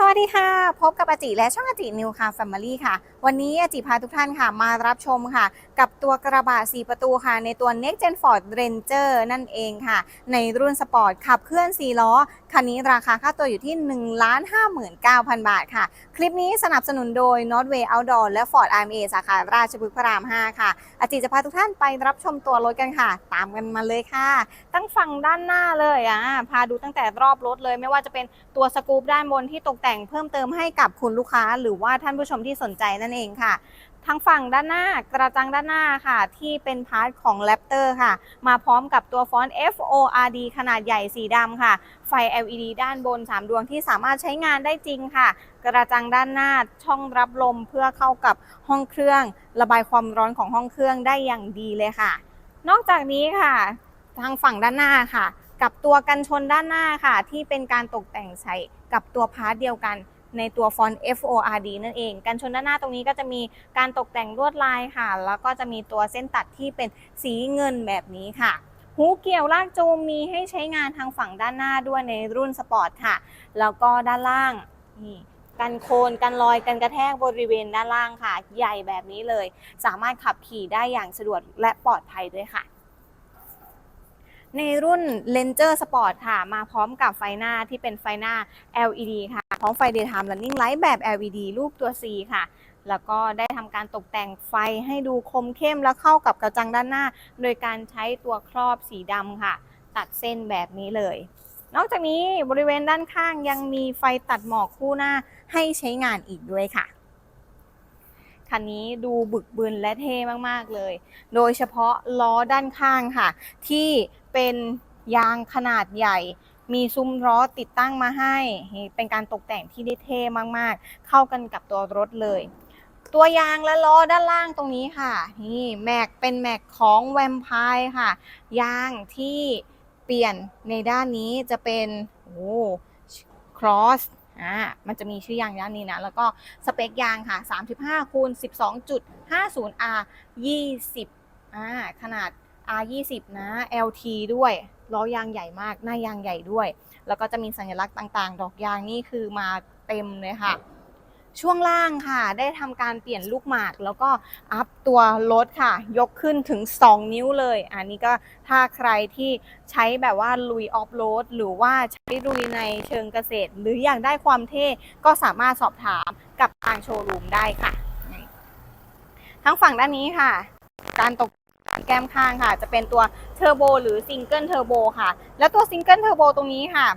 สวัสดีค่ะ พบกับอาจิและช่องอาจินิวค่ะแฟมิลี่ค่ะ วันนี้อาจิพาทุกท่านค่ะ มารับชมค่ะ กับตัวกระบะ 4 ประตูค่ะ ในตัว Next Gen Ford Ranger นั่นเองค่ะ ในรุ่นสปอร์ตขับเคลื่อน 4 ล้อ คันนี้ราคาค่าตัวอยู่ที่ 1 5 9 0 0 0 บาทค่ะ คลิปนี้สนับสนุนโดย Northway Outdoor และ Ford RMA สาขาราชพฤกษ์พระราม 5 ค่ะ อาจิจะพาทุกท่านไปรับชมตัวรถกันค่ะ ตามกันมาเลยค่ะ ตั้งฝั่งด้านหน้าเลยอะพาดูตั้งแต่รอบรถเลย ไม่ว่าจะเป็นตัวสกู๊ปด้านบนที่ตกแต่งเพิ่มเติมให้กับคุณลูกค้า หรือว่าท่านผู้ชมที่สนใจนั่นเองค่ะ ทางฝั่งด้านหน้ากระจังด้านหน้าค่ะ ที่เป็นพาร์ทของ Raptor ค่ะ มาพร้อมกับตัวฟอนต์ FORD ขนาดใหญ่สีดำค่ะ ไฟ LED ด้านบน 3 ดวงที่สามารถใช้งานได้จริงค่ะ กระจังด้านหน้าช่องรับลมเพื่อเข้ากับห้องเครื่อง ระบายความร้อนของห้องเครื่องได้อย่างดีเลยค่ะ นอกจากนี้ค่ะ ทางฝั่งด้านหน้าค่ะ กับตัวกันชนด้านหน้าค่ะ ที่เป็นการตกแต่งใส่กับตัวพาร์ทเดียวกัน ในตัวฟอนต์ FORD นั่นเอง กันชนด้านหน้าตรงนี้ก็จะมีการตกแต่งลวดลายค่ะ แล้วก็จะมีตัวเส้นตัดที่เป็นสีเงินแบบนี้ค่ะหูเกี่ยวลากจูงมีให้ใช้งานทางฝั่งด้านหน้าด้วยในรุ่นสปอร์ตค่ะ แล้วก็ด้านล่างนี่กันโคนกันรอยกันกระแทกบริเวณด้านล่างค่ะ ใหญ่แบบนี้เลย สามารถขับขี่ได้อย่างสะดวกและปลอดภัยด้วยค่ะ ในรุ่น Ranger Sport ค่ะ มาพร้อมกับไฟหน้าที่เป็นไฟหน้า LED ค่ะ พร้อมไฟ Daytime Running Light แบบ LED รูปตัว C ค่ะ แล้วก็ได้ทำการตกแต่งไฟให้ดูคมเข้มและเข้ากับกระจังด้านหน้า โดยการใช้ตัวครอบสีดำค่ะ ตัดเส้นแบบนี้เลย นอกจากนี้บริเวณด้านข้างยังมีไฟตัดหมอกคู่หน้าให้ใช้งานอีกด้วยค่ะคันนี้ดูบึกบึนและเท่มาก ๆ เลย โดยเฉพาะล้อด้านข้างค่ะ ที่ เป็นยางขนาดใหญ่ มีซุ้มล้อติดตั้งมาให้ เป็นการตกแต่งที่ได้เท่มากๆ เข้ากันกับตัวรถเลย ตัวยางและล้อด้านล่างตรงนี้ค่ะ นี่แม็กเป็นแม็กของแวมไพร์ค่ะ ยางที่เปลี่ยนในด้านนี้จะเป็นโอ้ครอสอ่ามันจะมีชื่อยางด้านนี้นะ แล้วก็สเปคยางค่ะ 35คูณ12.50 R 20อ่าขนาด R 20 นะ LT ด้วยล้อยางใหญ่มาก หน้ายางใหญ่ด้วย แล้วก็จะมีสัญลักษณ์ต่างๆ ดอกยางนี่คือมาเต็มเลยค่ะ ช่วงล่างค่ะ ได้ทำการเปลี่ยนลูกหมาก แล้วก็อัพตัวรถค่ะ ยกขึ้นถึง 2 นิ้วเลย อันนี้ก็ถ้าใครที่ใช้แบบว่าลุยออฟโรดหรือว่าใช้ลุยในเชิงเกษตร หรืออยากได้ความเท่ก็สามารถสอบถามกับทางโชว์รูมได้ค่ะ ทั้งฝั่งด้านนี้ค่ะ การตก แต่งแก้มข้างค่ะ จะเป็นตัวเทอร์โบหรือซิงเกิลเทอร์โบค่ะ แล้วตัวซิงเกิลเทอร์โบตรงนี้ค่ะ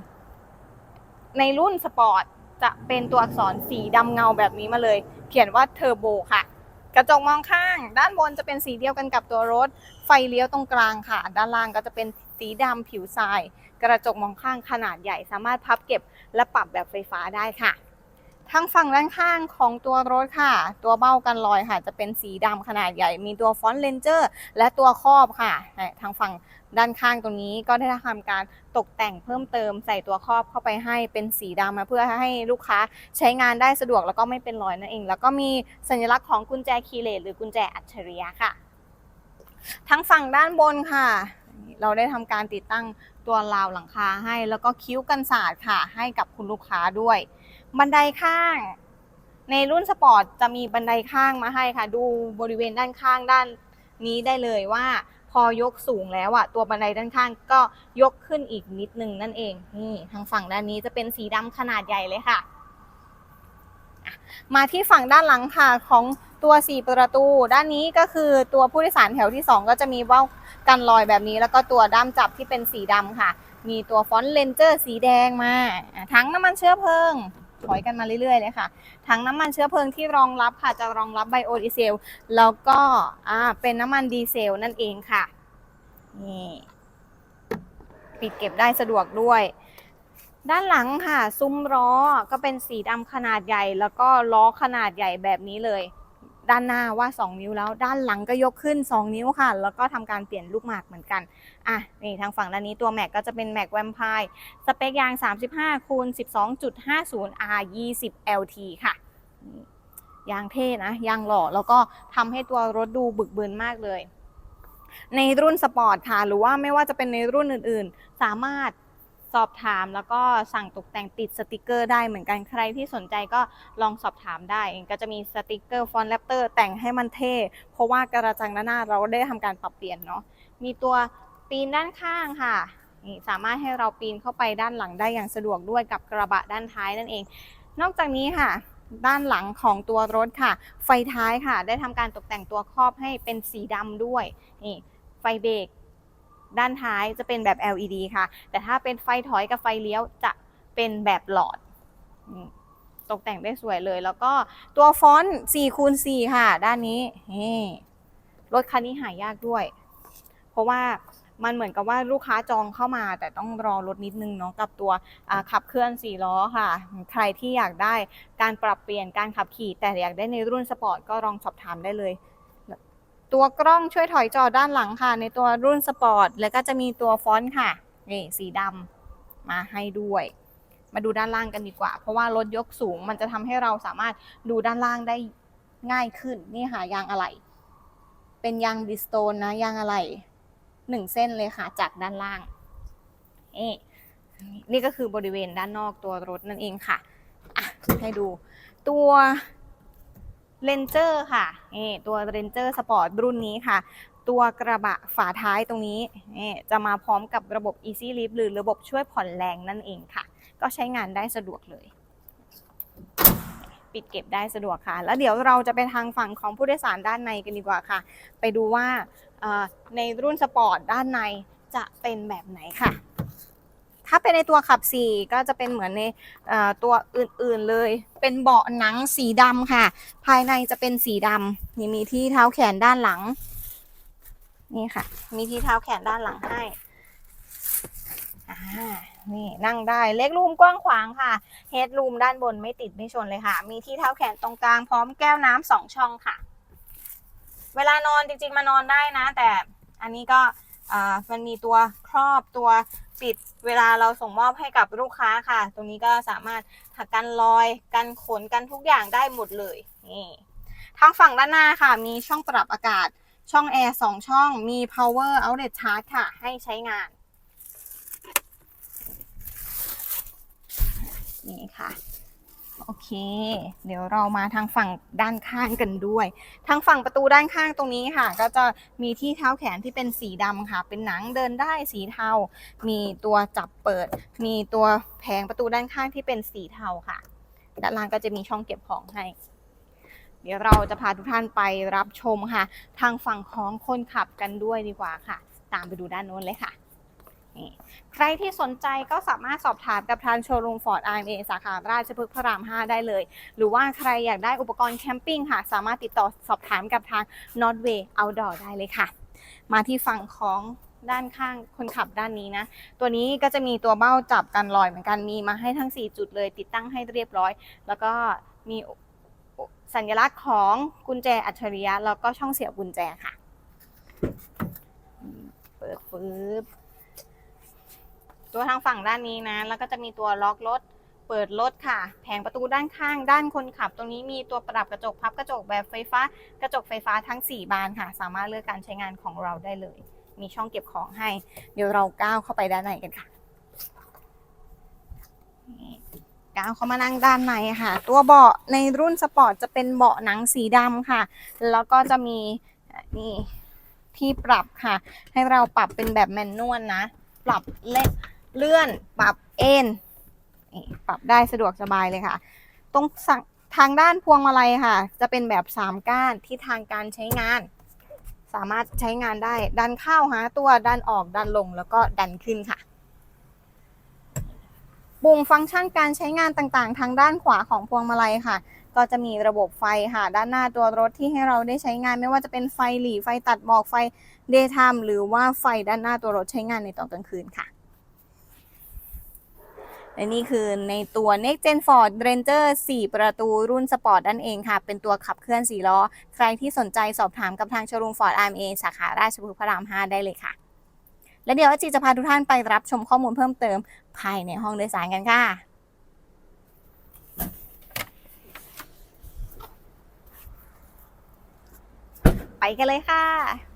ในรุ่นสปอร์ตจะเป็นตัวอักษรสีดำเงาแบบนี้มาเลย เขียนว่าเทอร์โบค่ะ กระจกมองข้าง ด้านบนจะเป็นสีเดียวกันกับตัวรถ ไฟเลี้ยวตรงกลางค่ะ ด้านล่างก็จะเป็นสีดำผิวทราย กระจกมองข้างขนาดใหญ่ สามารถพับเก็บและปรับแบบไฟฟ้าได้ค่ะ ทางฝั่งด้านข้างของตัวรถค่ะ ตัวเบ้ากันรอยค่ะ จะเป็นสีดำขนาดใหญ่ มีตัวฟอนต์เลนเจอร์และตัวครอบค่ะ ทางฝั่งด้านข้างตรงนี้ก็ได้ทำการตกแต่งเพิ่มเติมใส่ตัวครอบเข้าไปให้เป็นสีดำมาเพื่อให้ลูกค้าใช้งานได้สะดวกแล้วก็ไม่เป็นรอยนั่นเอง แล้วก็มีสัญลักษณ์ของกุญแจคีย์เลสหรือกุญแจอัจฉริยะค่ะ ทั้งฝั่งด้านบนค่ะ เราได้ทำการติดตั้งตัวราวหลังคาให้ แล้วก็คิ้วกันศาสตร์ค่ะ ให้กับคุณลูกค้าด้วย บันไดข้าง ในรุ่นสปอร์ตจะมีบันไดข้างมาให้ค่ะ ดูบริเวณด้านข้างด้านนี้ได้เลยว่าพอยกสูงแล้วอะตัวบันไดด้านข้างก็ยกขึ้นอีกนิดนึงนั่นเองนี่ทางฝั่งด้านนี้จะเป็นสีดำขนาดใหญ่เลยค่ะ มาที่ฝั่งด้านหลังค่ะของตัว 4 ประตู ด้านนี้ก็คือตัวผู้โดยสารแถวที่ 2 ก็จะมีเบ้ากันรอยแบบนี้ แล้วก็ตัวด้ามจับที่เป็นสีดำค่ะ มีตัวฟอนต์เลนเจอร์สีแดงมาอะทั้งน้ำมันเชื้อเพลิง ถอยกันมาเรื่อยๆเลยค่ะ ทั้งน้ำมันเชื้อเพลิงที่รองรับค่ะ จะรองรับไบโอดีเซล แล้วก็เป็นน้ำมันดีเซลนั่นเองค่ะ นี่ ปิดเก็บได้สะดวกด้วย ด้านหลังค่ะ ซุ้มล้อก็เป็นสีดำขนาดใหญ่ แล้วก็ล้อขนาดใหญ่แบบนี้เลย ด้านหน้าว่า 2 นิ้วแล้วด้านหลังก็ยกขึ้น 2 นิ้วค่ะ แล้วก็ทำการเปลี่ยนลูกหมากเหมือนกันอะนี่ทางฝั่งด้านนี้ตัวแม็กก็จะเป็นแม็กแวมไพร์สเปคยาง 35คูณ12.50 R 20 LT ค่ะนี่ยางเท่นะยางหล่อแล้วก็ทำให้ตัวรถดูบึกบึนมากเลย ในรุ่นสปอร์ตค่ะ หรือว่าไม่ว่าจะเป็นในรุ่นอื่นๆ สามารถ สอบถามแล้วก็สั่งตกแต่งติดสติกเกอร์ได้เหมือนกันใครที่สนใจก็ลองสอบถามได้ก็จะมีสติกเกอร์ฟอนต์แรปเตอร์แต่งให้มันเท่ เพราะว่ากระจังด้านหน้าเราได้ทำการปรับเปลี่ยนเนาะมีตัวปีนด้านข้างค่ะนี่สามารถให้เราปีนเข้าไปด้านหลังได้อย่างสะดวกด้วยกับกระบะด้านท้ายนั่นเอง นอกจากนี้ค่ะด้านหลังของตัวรถค่ะ ไฟท้ายค่ะ ได้ทำการตกแต่งตัวครอบให้เป็นสีดำด้วยนี่ไฟเบรก ด้านท้ายจะเป็นแบบ LED ค่ะ แต่ถ้าเป็นไฟถอยกับไฟเลี้ยวจะเป็นแบบหลอด ตกแต่งได้สวยเลย แล้วก็ตัวฟอนต์4คูณ4ค่ะ ด้านนี้รถคันนี้หายากด้วย เพราะว่ามันเหมือนกับว่าลูกค้าจองเข้ามา แต่ต้องรอรถนิดนึงเนาะกับตัวขับเคลื่อน4ล้อค่ะ ใครที่อยากได้การปรับเปลี่ยนการขับขี่ แต่อยากได้ในรุ่นสปอร์ตก็ลองสอบถามได้เลย ตัวกล้องช่วยถอยจอด้านหลังค่ะ ในตัวรุ่นสปอร์ต แล้วก็จะมีตัวฟอนต์ค่ะนี่สีดำมาให้ด้วย มาดูด้านล่างกันดีกว่า เพราะว่ารถยกสูงมันจะทำให้เราสามารถดูด้านล่างได้ง่ายขึ้น นี่ค่ะยางอะไหล่เป็นยางดิสโตนนะยางอะไหล่หนึ่งเส้นเลยค่ะจากด้านล่างนี่นี่ก็คือบริเวณด้านนอกตัวรถนั่นเองค่ะอะให้ดูตัว เลนเจอร์ค่ะนี่ตัวเลนเจอร์สปอร์ตรุ่นนี้ค่ะ ตัวกระบะฝาท้ายตรงนี้นี่จะมาพร้อมกับระบบ Easy Lift หรือระบบช่วยผ่อนแรงนั่นเองค่ะ ก็ใช้งานได้สะดวกเลย ปิดเก็บได้สะดวกค่ะ แล้วเดี๋ยวเราจะไปทางฝั่งของผู้โดยสารด้านในกันดีกว่าค่ะ ไปดูว่าในรุ่นสปอร์ตด้านในจะเป็นแบบไหนค่ะ ถ้าเป็นในตัวขับ4ก็จะเป็นเหมือนในตัวอื่นๆเลย เป็นเบาะหนังสีดำค่ะ ภายในจะเป็นสีดำนี่มีที่เท้าแขนด้านหลัง นี่ค่ะ มีที่เท้าแขนด้านหลังให้นี่นั่งได้เล็กรูมกว้างขวางค่ะเฮดรูมด้านบนไม่ติดไม่ชนเลยค่ะ มีที่เท้าแขนตรงกลางพร้อมแก้วน้ำสองช่องค่ะ เวลานอนจริงๆมานอนได้นะ แต่อันนี้ก็ อ่ามันมีตัวครอบตัวปิดเวลาเราส่งมอบให้กับลูกค้าค่ะ ตรงนี้ก็สามารถถักกันรอยกันขนกันทุกอย่างได้หมดเลยนี่ทางฝั่งด้านหน้าค่ะ มีช่องปรับอากาศช่องแอร์สองช่องมี power outlet charge ค่ะ ให้ใช้งาน นี่ค่ะ โอเค เดี๋ยวเรามาทางฝั่งด้านข้างกันด้วย ทางฝั่งประตูด้านข้างตรงนี้ค่ะ ก็จะมีที่เท้าแขนที่เป็นสีดำค่ะ เป็นหนังเดินได้สีเทา มีตัวจับเปิด มีตัวแผงประตูด้านข้างที่เป็นสีเทาค่ะ ด้านล่างก็จะมีช่องเก็บของให้ เดี๋ยวเราจะพาทุกท่านไปรับชมค่ะ ทางฝั่งของคนขับกันด้วยดีกว่าค่ะ ตามไปดูด้านโน้นเลยค่ะ นี่ใครที่สนใจก็สามารถสอบถามกับทางโชว์รูมฟอร์ดไอเอสาขาราชพฤกษ์พระราม 5 ได้เลย หรือว่าใครอยากได้อุปกรณ์แคมปิ้งค่ะ สามารถติดต่อสอบถามกับทาง Nordway Outdoor ได้เลยค่ะ มาที่ฝั่งของด้านข้างคนขับด้านนี้นะ ตัวนี้ก็จะมีตัวเบ้าจับกันลอยเหมือนกันมีมาให้ทั้ง 4 จุดเลย ติดตั้งให้เรียบร้อย แล้วก็มีสัญลักษณ์ของกุญแจอัจฉริยะแล้วก็ช่องเสียบกุญแจค่ะ เปิดฟืบ ตัวทางฝั่งด้านนี้นะ แล้วก็จะมีตัวล็อกรถ เปิดรถค่ะ แผงประตูด้านข้าง ด้านคนขับ ตรงนี้มีตัวปรับกระจกพับกระจกแบบไฟฟ้า กระจกไฟฟ้าทั้ง 4 บานค่ะ สามารถเลือกการใช้งานของเราได้เลย มีช่องเก็บของให้ เดี๋ยวเราก้าวเข้าไปด้านในกันค่ะนี่ก้าวเข้ามานั่งด้านในค่ะ ตัวเบาะในรุ่นสปอร์ตจะเป็นเบาะหนังสีดำค่ะ แล้วก็จะมีนี่ที่ปรับค่ะ ให้เราปรับเป็นแบบแมนนวลนะ ปรับเล่ เลื่อน ปรับเอ็นปรับได้สะดวกสบายเลยค่ะ ตรงสั่งทางด้านพวงมาลัยค่ะ จะเป็นแบบ 3 ก้านที่ทางการใช้งาน สามารถใช้งานได้ดันเข้าหาตัวดันออกดันลงแล้วก็ดันขึ้นค่ะ ปุ่มฟังก์ชันการใช้งานต่างๆ ทางด้านขวาของพวงมาลัยค่ะ ก็จะมีระบบไฟค่ะ ด้านหน้าตัวรถที่ให้เราได้ใช้งาน ไม่ว่าจะเป็นไฟหลีไฟตัดหมอกไฟ daytime หรือว่าไฟด้านหน้าตัวรถใช้งานในตอนกลางคืนค่ะ และนี่คือในตัว Next Gen Ford Ranger 4 ประตูรุ่นสปอร์ตนั่นเองค่ะ เป็นตัวขับเคลื่อน4ล้อ ใครที่สนใจสอบถามกับทางโชว์รูม Ford RMA สาขาราชพฤกษ์พระราม 5 ได้เลยค่ะ และเดี๋ยวอาจีจะพาทุกท่านไปรับชมข้อมูลเพิ่มเติม ภายในห้องโดยสารกันค่ะไปกันเลยค่ะ